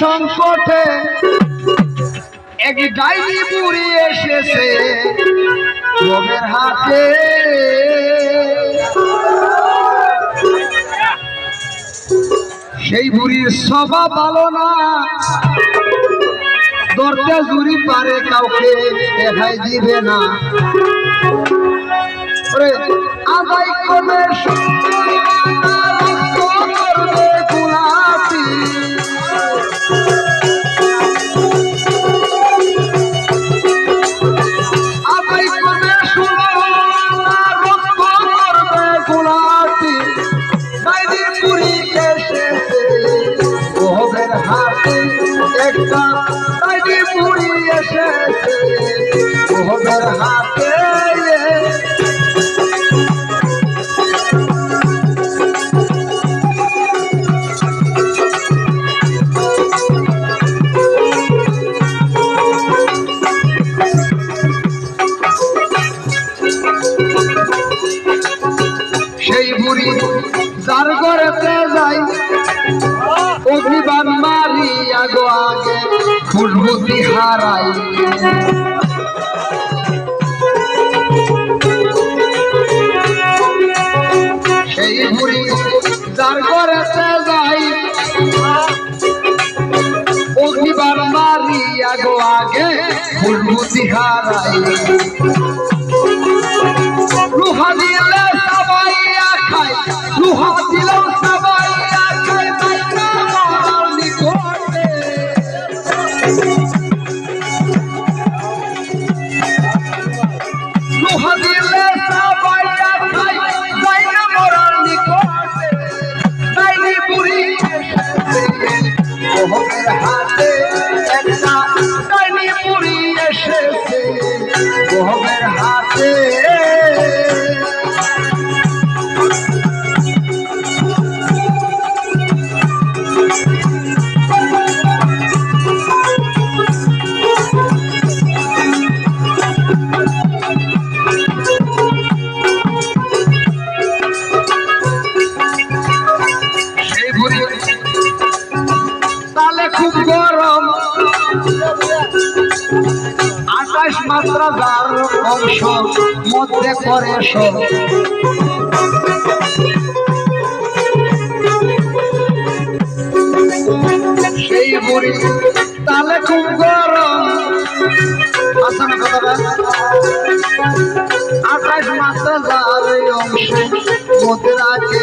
সংকটে এক ডাইনি বুড়ি এসেছে রোগের হাতে। সেই বুড়ির স্বভাব ভালো না। দরজা জুড়ি পারে কাউকে দেখাই দিবে না। আদায় করবে ওহবের হাতে সেই বুড়ি যার ঘরেতে যাই অভিমান মারি আগো আগে ফুলবুতি হারাই। আগে ফুলবুতি হারাই লুহা ওহমের হাতে মাত্রা যার অংশ, মধ্যে করে সব সেই বুড়ি, তালে খুব গরম। আসে না কথাটা আকাশ মাত্রা অংশ মধ্যে রাখে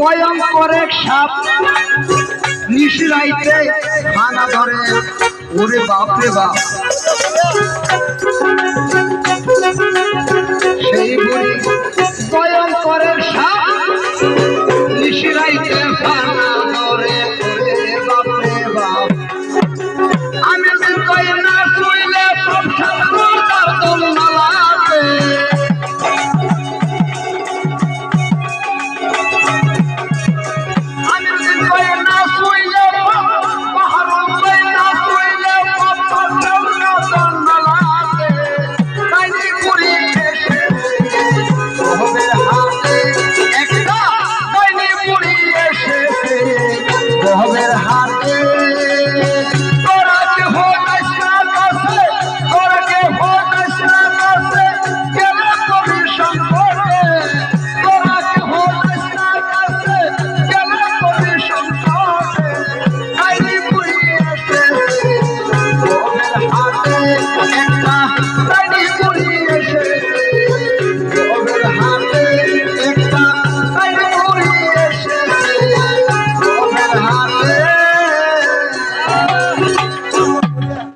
ভয়ঙ্কর এক সাপ নিশিরাইতে খানা ধরে। ওরে বাপরে বাপ।